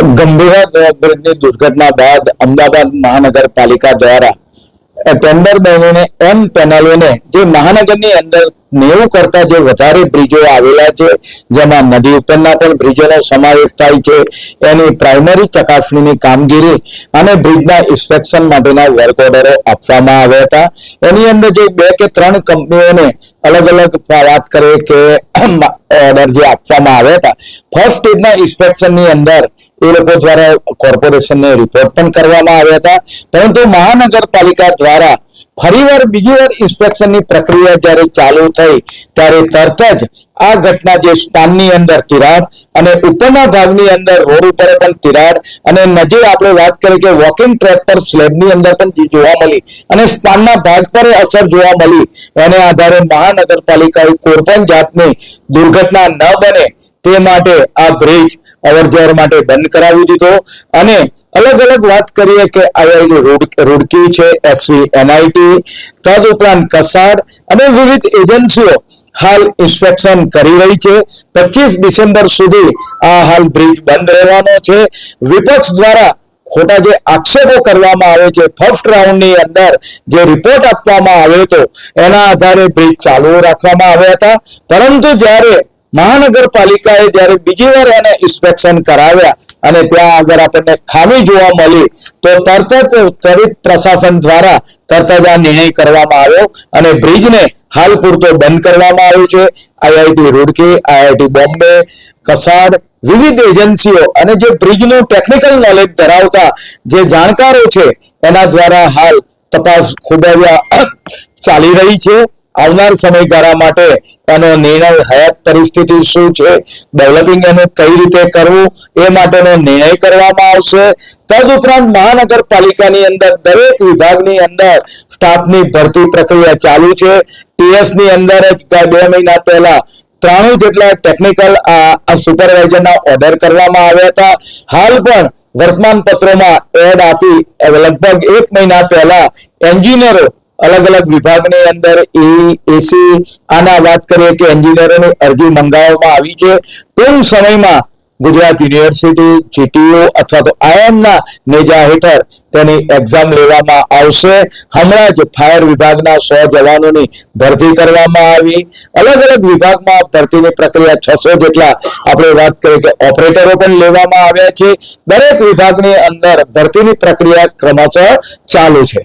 ગંભીર બ્રિજની દુર્ઘટના બાદ અમદાવાદ મહાનગરપાલિકા દ્વારા ટેન્ડર બનીને એમ પેનલોને જે મહાનગરની અંદર નેવું કરતા જે વધારે બ્રિજો આવેલા છે, જેમાં નદી ઉપરના પણ બ્રિજોનો સમાવેશ થાય છે. એની પ્રાઇમરી ચકાસણીની કામગીરી અને બ્રિજના ઇન્સ્પેક્શન માટેના વર્ક ઓર્ડરો આપવામાં આવ્યા હતા. એની અંદર જે બે કે ત્રણ કંપનીઓને અલગ અલગ વાત કરીએ કે ઓર્ડર જે આપવામાં આવ્યા હતા. ફર્સ્ટ સ્ટેજના ઇન્સ્પેક્શનની અંદર એ લોકો દ્વારા કોર્પોરેશનને રિપોર્ટ પણ કરવામાં આવ્યા હતા. પરંતુ મહાનગરપાલિકા દ્વારા ફરીવાર બીજી વાર ઇન્સ્પેક્શનની પ્રક્રિયા જ્યારે ચાલુ થઈ, ત્યારે તરત જ આ ઘટના જે સ્પાનની અંદર તિરાડ અને ઉપરના ભાગની અંદર રોડ ઉપર પણ તિરાડ અને નજીક આપણે વાત કરી કે વોકિંગ ટ્રેક પર સ્લેબની અંદર પણ જે જોવા મળી અને સ્પાનના ભાગ પર અસર જોવા મળી. એને આધારે મહાનગરપાલિકાએ કોઈ પણ જાતની દુર્ઘટના ન બને તે માટે આ બ્રિજ અવર જવર માટે બંધ કરાવી દીધો અને અલગ અલગ વાત કરીએ કે આઈઆઈટી રૂડકી છે, એસવી, એનઆઈટી તદ ઉપરાંત કસાડ અને વિવિધ એજન્સીઓ હાલ ઇન્સ્પેક્શન કરી રહી છે. પચીસ ડિસેમ્બર સુધી આ હાલ બ્રિજ બંધ રહેવાનો છે. વિપક્ષ દ્વારા ખોટા જે આક્ષેપો કરવામાં આવે છે ફર્સ્ટ રાઉન્ડની અંદર જે રિપોર્ટ આપવામાં આવ્યો હતો, એના આધારે બ્રિજ ચાલુ રાખવામાં આવ્યા હતા. પરંતુ જ્યારે મહાનગરપાલિકાએ જ્યારે બીજી વાર એને ઇન્સ્પેક્શન કરાવ્યા અને ત્યાં આગળ આપણને ખામી જોવા મળી, તો તરત જ ત્વરિત પ્રશાસન દ્વારા તરત જ આ નિર્ણય કરવામાં આવ્યો અને બ્રિજને હાલ પૂરતો બંધ કરવામાં આવ્યો છે. આઈઆઈટી રૂડકી, આઈઆઈટી બોમ્બે, કસાડ, વિવિધ એજન્સીઓ અને જે બ્રિજનું ટેકનિકલ નોલેજ ધરાવતા જે જાણકારો છે, એના દ્વારા હાલ તપાસ ખૂબ જ ચાલી રહી છે. આવનાર સમયગાળા માટે એનો નિર્ણય હયાત પરિસ્થિતિ શું છે ડેવલપિંગ એનું કઈ રીતે કરવું, એ માટેનો નિર્ણય કરવામાં આવશે. તદઉપરાંત મહાનગરપાલિકાની અંદર દરેક વિભાગની અંદર સ્ટાફની ભરતી પ્રક્રિયા ચાલુ છે. ટીએસની અંદર જ બે મહિના પહેલા ત્રાણું જેટલા ટેકનિકલ સુપરવાઇઝરના ઓર્ડર કરવામાં આવ્યા હતા. હાલ પણ વર્તમાન પત્રોમાં એડ આપી લગભગ એક મહિના પહેલા એન્જિનિયરો અલગ અલગ વિભાગની અંદર એ એસી આના વાત કરીએ કે એન્જિનિયરોની અરજી મંગાવવામાં આવી છે. ટૂંક સમયમાં ગુજરાત યુનિવર્સિટી, જીટીયુ અથવા તો આઈએમના નેજા હેઠળ તેની એક્ઝામ લેવામાં આવશે. હમણાં જ ફાયર વિભાગના સો જવાનોની ભરતી કરવામાં આવી. અલગ અલગ વિભાગમાં ભરતીની પ્રક્રિયા છસો જેટલા આપણે વાત કરીએ કે ઓપરેટરો પણ લેવામાં આવ્યા છે. દરેક વિભાગની અંદર ભરતીની પ્રક્રિયા ક્રમશઃ ચાલુ છે.